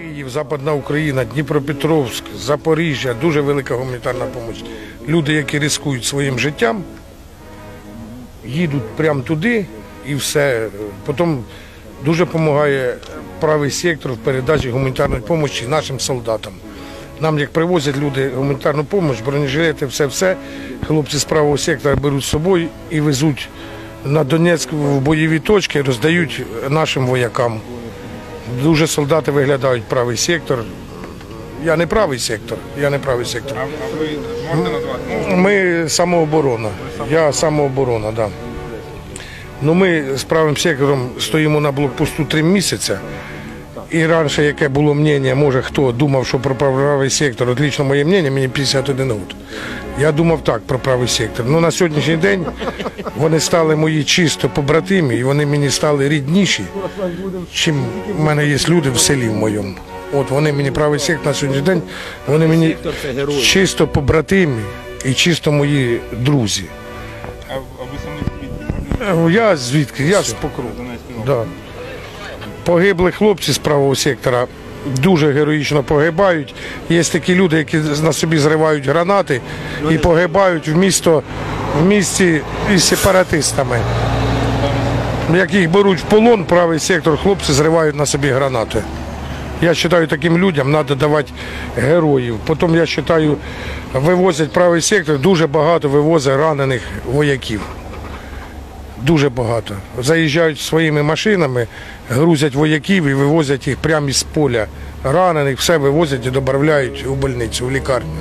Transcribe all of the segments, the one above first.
Київ, Западна Україна, Дніпропетровськ, Запоріжжя, дуже велика гуманітарна допомога. Люди, які ризикують своїм життям, їдуть прямо туди і все. Потім дуже допомагає правий сектор в передачі гуманітарної допомоги нашим солдатам. Нам, як привозять люди гуманітарну допомогу, бронежилети, все-все, хлопці з правого сектора беруть з собою і везуть на Донецьк в бойові точки, роздають нашим воякам. Дуже солдати виглядають правий сектор. Я не правий сектор, я не правий сектор. А, ви можете назвати? Ми самооборона. Я самооборона, так. Да. Ну, ми з правим сектором стоїмо на блокпосту три місяці. І раніше, яке було мнення, може хто думав, що про правий сектор, от лично моє мнення, мені 51 год. Я думав так про правий сектор. Ну на сьогоднішній день вони стали мої чисто побратимі, і вони мені стали рідніші, чим в мене є люди в селі в моєму. От вони мені правий сектор на сьогоднішній день, вони мені чисто побратимі і чисто мої друзі. а, ви самі звідки? Я звідки? Я з покру. Да. Погибли хлопці з правого сектора дуже героїчно погибають. Є такі люди, які на собі зривають гранати і погибають в місто в місті із сепаратистами. Як їх беруть в полон, правий сектор, хлопці зривають на собі гранати. Я вважаю, таким людям треба давати героїв. Потім я вважаю, вивозять правий сектор, дуже багато вивозить ранених вояків. Дуже багато. Заїжджають своїми машинами, грузять вояків і вивозять їх прямо із поля. Ранених, все вивозять і доправляють у больницю, у лікарню.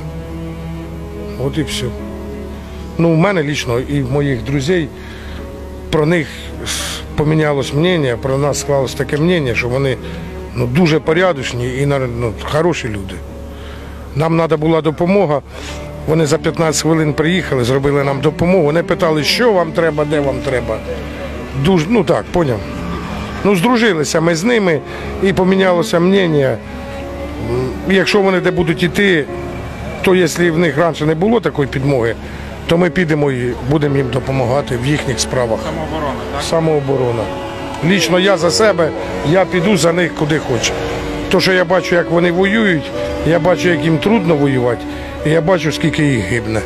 От і все. Ну, у мене лічно і в моїх друзів про них помінялось мнення, про нас склалось таке мнення, що вони ну, дуже порядочні і ну, хороші люди. Нам треба була допомога. Вони за 15 хвилин приїхали, зробили нам допомогу. Вони питали, що вам треба, де вам треба. Дуже, ну так, поняв. Ну, здружилися ми з ними і помінялося мнення. Якщо вони де будуть йти, то якщо в них раніше не було такої підмоги, то ми підемо і будемо їм допомагати в їхніх справах. Самооборона, так? Самооборона. Лічно я за себе, я піду за них куди хочу. То, що я бачу, як вони воюють, я бачу, як їм трудно воювати, і я бачу, скільки їх гибне.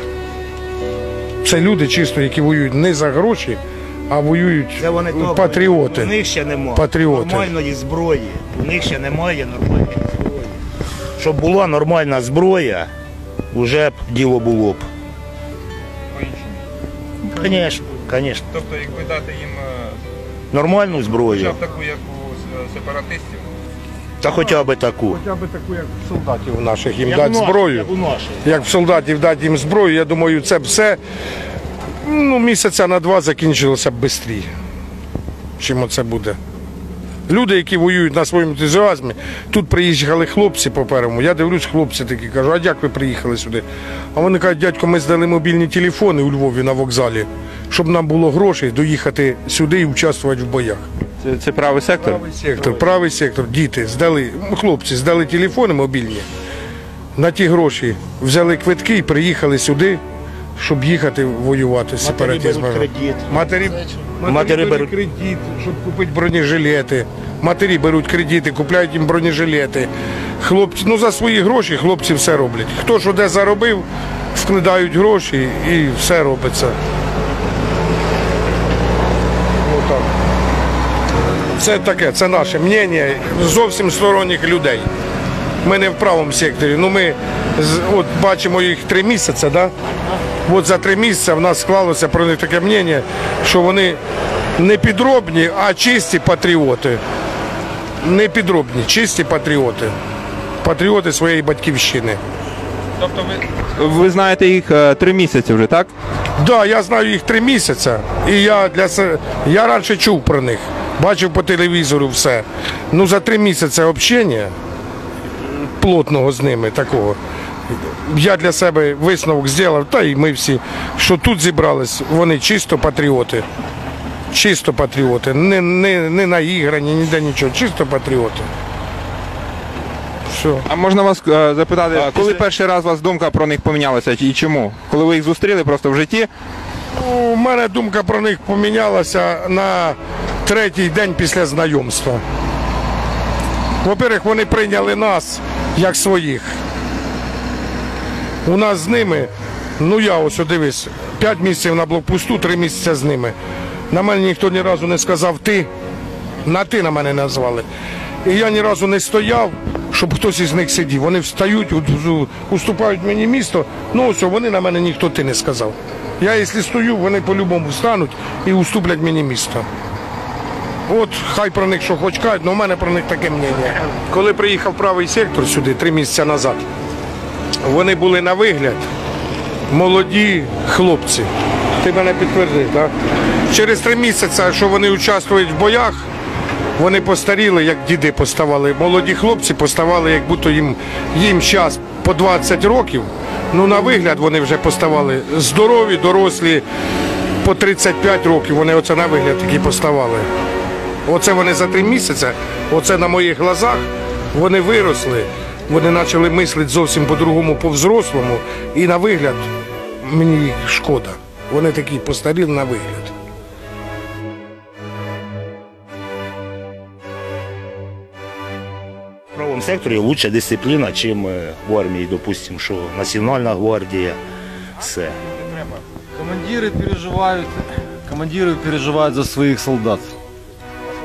Це люди чисто, які воюють не за гроші, а воюють Це вони патріоти. У них ще немає Патріоти. нормальної зброї. У них ще немає нормальної зброї. Щоб була нормальна зброя, вже б діло було б. Звісно, звісно. Тобто, якби дати їм е, Нормальну хоча зброю, б таку, як у с- сепаратистів, та хоча б таку. Хоча б таку, як в солдатів наших, їм Як дати наших, зброю. Як у наших. Як в солдатів дати їм зброю, я думаю, це все ну, місяця на два закінчилося б швидше, чим оце буде. Люди, які воюють на своєму ентузіазмі, тут приїжджали хлопці по першому. Я дивлюсь, хлопці такі кажу, а як ви приїхали сюди? А вони кажуть, дядько, ми здали мобільні телефони у Львові на вокзалі, щоб нам було грошей доїхати сюди і участвувати в боях. Це, це правий сектор? Правий сектор, правий сектор, діти здали, хлопці здали телефони мобільні. На ті гроші взяли квитки і приїхали сюди, щоб їхати воювати з Матері беруть кредит. Матері, матері, Матері беруть беруть- кредит, щоб купити бронежилети. Матері беруть кредити, купляють їм бронежилети. Хлопці, ну за свої гроші хлопці все роблять. Хто що де заробив, вкладають гроші і все робиться. Отак. Це таке, це наше мнення зовсім сторонніх людей. Ми не в правому секторі. Ну ми от бачимо їх три місяці, да? От за три місяці в нас склалося про них таке мнення, що вони не підробні, а чисті патріоти. Не підробні, чисті патріоти. Патріоти своєї батьківщини. тобто ви Ви знаєте їх е, три місяці вже, так? Да, я знаю їх три місяці, і я для я раніше чув про них, бачив по телевізору все. Ну за три місяці общення плотного з ними такого. Я для себе висновок зробив, та й ми всі, що тут зібрались, вони чисто патріоти. Чисто патріоти, не, не, не наіграні, ніде нічого, чисто патріоти. Все. А можна вас е, запитати, коли перший раз у вас думка про них помінялася і чому? Коли ви їх зустріли просто в житті? У мене думка про них помінялася на третій день після знайомства. Во-первых, вони прийняли нас як своїх. У нас з ними, ну я ось дивись, 5 місяців на блокпосту, 3 місяці з ними. На мене ніхто ні разу не сказав ти. На ти на мене назвали. І я ні разу не стояв, щоб хтось із них сидів. Вони встають, уступають мені місто. Ну ось вони на мене ніхто ти не сказав. Я, якщо стою, вони по-любому встануть і уступлять мені місто. От хай про них що хоч кажуть, але в мене про них таке мнення. Коли приїхав правий сектор сюди три місяці назад, вони були на вигляд молоді хлопці. Ти мене підтвердив, так? Через три місяці, що вони участвують в боях, вони постаріли, як діди поставали. Молоді хлопці поставали, як будто їм, їм час по 20 років. Ну, на вигляд вони вже поставали здорові, дорослі, по 35 років. Вони оце на вигляд такі поставали. Оце вони за три місяці, оце на моїх глазах, вони виросли, вони почали мислити зовсім по-другому, по-взрослому. І на вигляд мені їх шкода. Вони такі постаріли на вигляд. В правому секторі лучша дисципліна, ніж в армії, допустимо, що Національна гвардія, все. Командиры переживают, командиры переживают за своих солдат.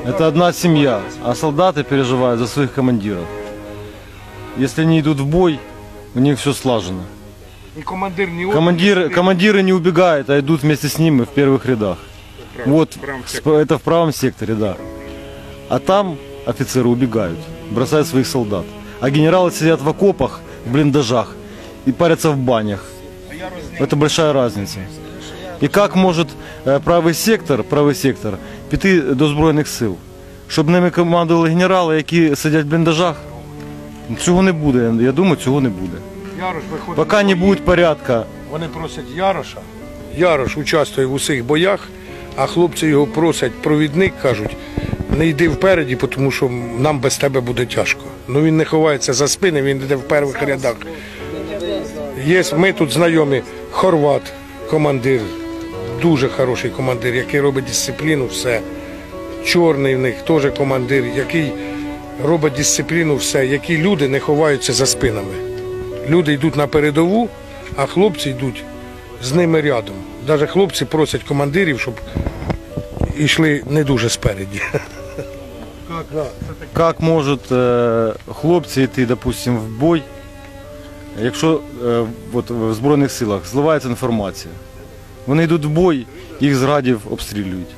Это одна семья, а солдаты переживают за своих командиров. Если они идут в бой, у них все слажено. І командир ні Командиры, командиры не убегают, а идут вместе с ними в первых рядах. Вот сп- это в правом секторе, да. А там офицеры убегают, бросают своих солдат. А генералы сидят в окопах, в блиндажах и парятся в банях. Это большая разница. І як може е, правий сектор, правий сектор піти до Збройних сил? Щоб ними командували генерали, які сидять в бліндажах? Цього не буде. Я думаю, цього не буде. Ярош виходить. Поки не буде порядка, Вони просять Яроша. Ярош участвує в усіх боях, а хлопці його просять, провідник кажуть, не йди впереді, тому що нам без тебе буде тяжко. Ну він не ховається за спини, він йде в перших рядах. Є, ми тут знайомі, Хорват, командир, дуже хороший командир, який робить дисципліну, все. Чорний в них теж командир, який робить дисципліну, все, які люди не ховаються за спинами. Люди йдуть на передову, а хлопці йдуть з ними рядом. Навіть хлопці просять командирів, щоб йшли не дуже спереді. як можуть е, хлопці йти, допустим, в бой, якщо е, в Збройних силах зливається інформація. Вони йдуть в бой, їх з градів обстрілюють.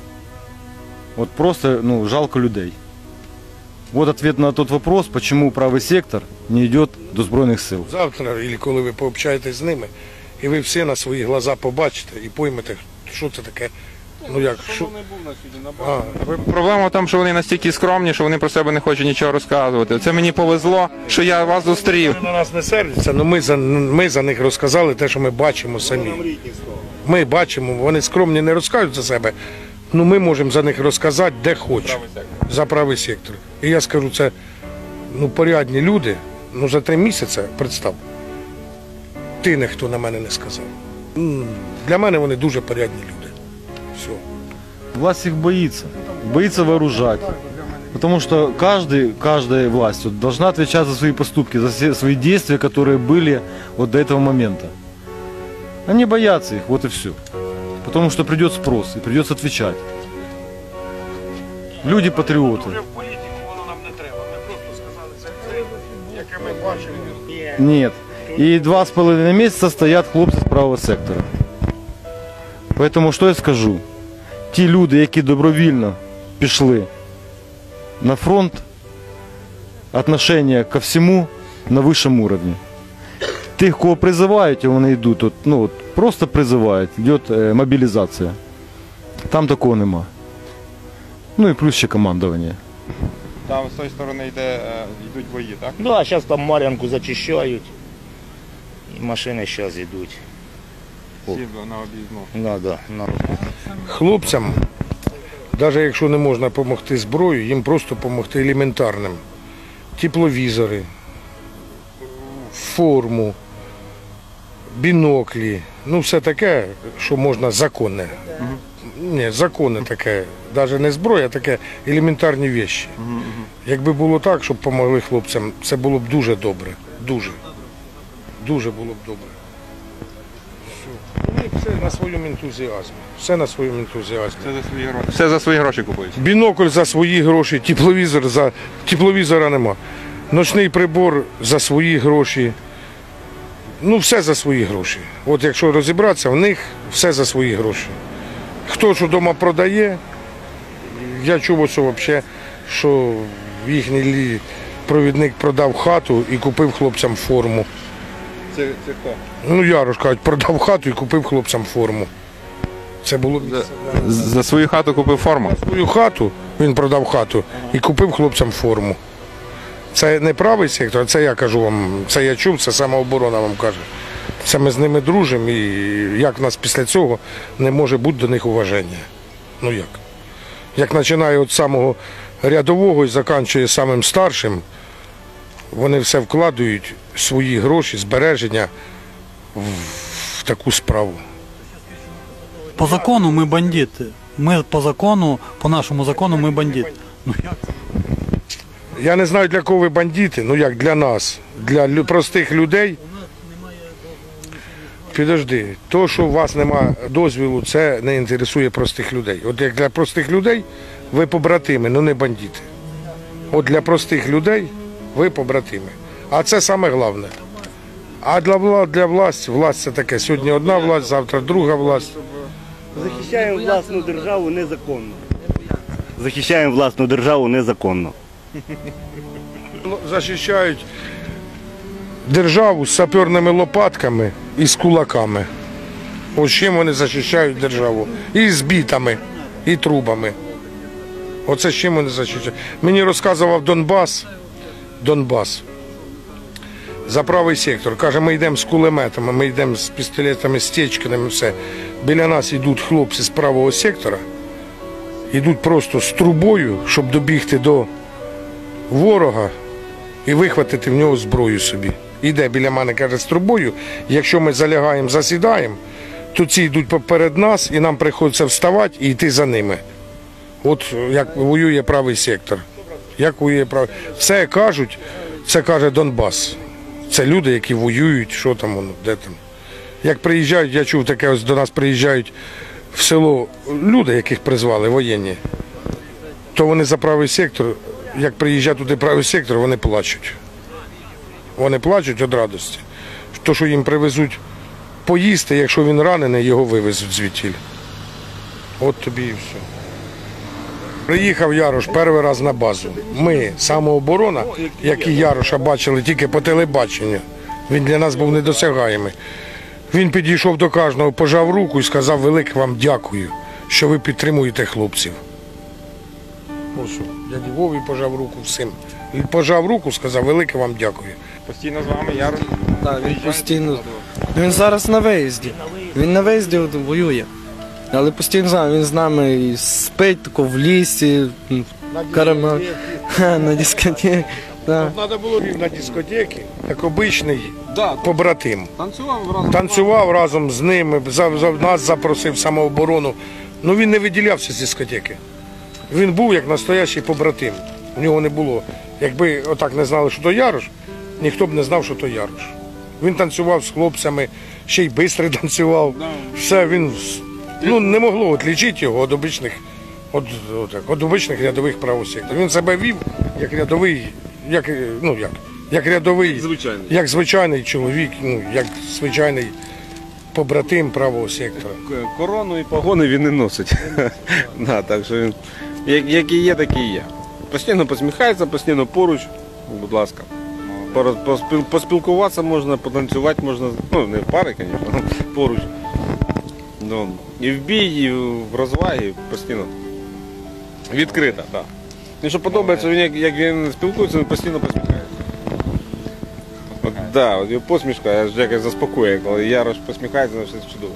От просто ну, жалко людей. Вот ответ на тот вопрос, почему правый сектор не идет до Збройних сил. Завтра, або коли ви пообщаєтесь з ними, і ви всі на свої глаза побачите і поймете, що це таке. Ну як, що... А, ви Проблема в тому, що вони настільки скромні, що вони про себе не хочуть нічого розказувати. Це мені повезло, що я вас зустрів. на нас не сердяться, але ми за, ми за них розказали те, що ми бачимо самі. Ми бачимо, вони скромні не розкажуть за себе. Ну ми можемо за них розказати де хоч. За правий сектор. І я скажу, це ну, порядні люди, ну за три місяці, представ, ти ніхто на мене не сказав. М, Для мене вони дуже порядні люди. Все. Власть их боится, боится вооружать. Потому что каждый, каждая власть вот, должна отвечать за свои поступки, за все свои действия, которые были вот до этого момента. Они боятся их, вот и все. Потому что придет спрос и придется отвечать. Люди патриоты. в політику воно нам не треба. Ми просто сказали це, яке ми бачимо. Нет. И два с половиной месяца стоят хлопцы з правого сектора. Поэтому що я скажу? Ті люди, які добровільно пішли на фронт, отношение ко всему на высшем уровне. Тих, кого призивають, вони йдуть, от, ну, от, просто призивають, йде е, мобілізація. Там такого нема. Ну і плюс ще командування. Там з тої сторони йде, е, йдуть бої, так? Ну, а зараз там Мар'янку зачищають. І машини зараз йдуть. Всі на об'їзну. Ну, да, ну. Хлопцям, навіть якщо не можна допомогти зброєю, їм просто допомогти елементарним. Тепловізори, форму, біноклі, ну все таке, що можна законне. ні, закони таке, навіть не зброя, а таке елементарні вещі. Якби було так, щоб допомогли хлопцям, це було б дуже добре. Дуже. Дуже було б добре. Все. Вони все на своєму ентузіазмі. Все на своєму ентузіазмі. Це за свої гроші. Все за свої гроші купують. Бінокль за свої гроші, тепловізор за тепловізора нема. Ночний прибор за свої гроші. Ну, все за свої гроші. От якщо розібратися, в них все за свої гроші. Хто що вдома продає, я чув ось взагалі, що їхній провідник продав хату і купив хлопцям форму. Це, це хто? Ну, Ярош кажуть, продав хату і купив хлопцям форму. Це було З- За свою хату купив форму. За свою хату, він продав хату і купив хлопцям форму. Це не правий сектор, це я кажу вам, це я чув, це самооборона вам каже. Це ми з ними дружимо і як нас після цього не може бути до них уваження. Ну як? Як починає від самого рядового і закінчує самим старшим, вони все вкладають свої гроші, збереження в, таку справу. По закону ми бандити. Ми по закону, по нашому закону ми бандити. Ну як? Я не знаю, для кого ви бандити, ну як для нас, для простих людей. Підожди, то, що у вас немає дозвілу, це не інтересує простих людей. От як для простих людей ви побратими, ну не бандити. От для простих людей ви побратими. А це саме головне. А для для власті, власть це таке. Сьогодні одна власть, завтра друга власть. Захищаємо власну державу незаконно. Захищаємо власну державу незаконно. Захищають державу з саперними лопатками і з кулаками. Ось чим вони захищають державу. І з бітами, і трубами. Оце з чим вони захищають. Мені розказував Донбас. Донбас. За правий сектор. Каже, ми йдемо з кулеметами, ми йдемо з пістолетами, з течками, все. Біля нас йдуть хлопці з правого сектора, йдуть просто з трубою, щоб добігти до ворога і вихватити в нього зброю собі. Іде біля мене, каже, з трубою. Якщо ми залягаємо, засідаємо, то ці йдуть поперед нас, і нам приходиться вставати і йти за ними. От як воює правий сектор. Як воює правий. Все кажуть, це каже Донбас. Це люди, які воюють, що там воно, де там. Як приїжджають, я чув таке, ось до нас приїжджають в село люди, яких призвали воєнні то вони за правий сектор, як приїжджає туди правий сектор, вони плачуть. Вони плачуть від радості. То, що їм привезуть поїсти, якщо він ранений, його вивезуть звідтіль. От тобі і все. Приїхав Ярош перший раз на базу. Ми, самооборона, як і Яроша бачили тільки по телебаченню. Він для нас був недосягаємий. Він підійшов до кожного, пожав руку і сказав велике вам дякую, що ви підтримуєте хлопців. Ось, що, дяді Вові пожав руку всім. Він пожав руку, сказав велике вам дякую. Постійно з вами Ярош. Так, він постійно. Він зараз на виїзді. Він на виїзді от воює. Але постійно з нами, він з нами і спить тако в лісі, м, карама на дискотеці. Так. Треба було він на дискотеки, як обичний побратим. Танцював разом. Танцював разом з ними, за, за, нас запросив в самооборону. Ну він не виділявся з дискотеки. Він був як настоящий побратим. У нього не було. Якби отак не знали, що то Ярош, ніхто б не знав, що то Ярош. Він танцював з хлопцями, ще й швидко танцював. Все, він ну, не могло відлічити його від обичних, від, отак, від обичних рядових правосекторів. Він себе вів як рядовий, як, ну, як, як рядовий, Звичайний. як звичайний чоловік, ну, як звичайний побратим правого сектора. Корону і погони він не носить. да, так що він, як, який є, такий є. Постійно посміхається, постійно поруч, будь ласка. Поспілкуватися можна, потанцювати можна, ну не в пари, звісно, поруч. Ну, і в бій, і в розваги постійно. Відкрита, так. Мені що подобається, він як, як він спілкується, він постійно посміхається. От, да, його посмішка аж якось заспокоює, коли Ярош посміхається, на все чудово.